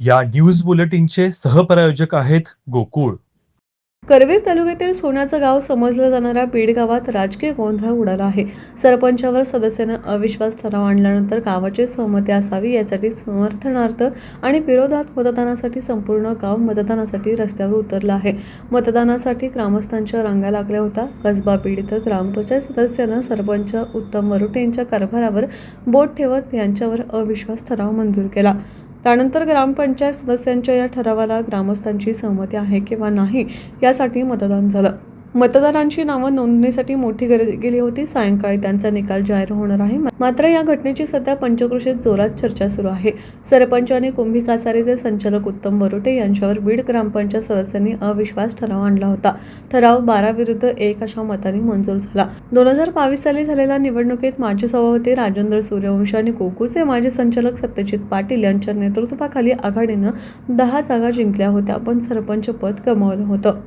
या न्यूज बुलेटिनचे सहप्रायोजक आहेत गोकुळ. करवीर तालुक्यातील सोन्याचं गाव समजलं जाणाऱ्या बीड गावात राजकीय गोंधळ उडाला आहे. सरपंचावर सदस्यानं अविश्वास ठराव आणल्यानंतर गावाची सहमती असावी यासाठी समर्थनार्थ आणि विरोधात मतदानासाठी संपूर्ण गाव मतदानासाठी रस्त्यावर उतरलं आहे. मतदानासाठी ग्रामस्थांच्या रांगा लागल्या होत्या. कसबा बीड इथं ग्रामपंचायत सदस्यानं सरपंच उत्तम वरुटे यांच्या कारभारावर बोट ठेवत यांच्यावर अविश्वास ठराव मंजूर केला. त्यानंतर ग्रामपंचायत सदस्यांच्या या ठरावाला ग्रामस्थांची सहमती आहे किंवा नाही यासाठी मतदान झालं. मतदारांची नावं नोंदणीसाठी मोठी गर्दी गेली होती. सायंकाळी त्यांचा निकाल जाहीर होणार आहे. मात्र या घटनेची सध्या पंचकृषीत जोरात चर्चा सुरू आहे. सरपंच आणि कुंभी कासारेचे संचालक उत्तम वरोटे यांच्यावर बीड ग्रामपंचायत सदस्यांनी अविश्वास ठराव आणला होता. ठराव बारा विरुद्ध एक अशा मताने मंजूर झाला. दोन हजार बावीस साली झालेल्या निवडणुकीत माजी सभापती राजेंद्र सूर्यवंश आणि कोकुचे माजी संचालक सत्यजित पाटील यांच्या नेतृत्वाखाली आघाडीनं दहा जागा जिंकल्या होत्या. पण सरपंच पद गमावलं होतं.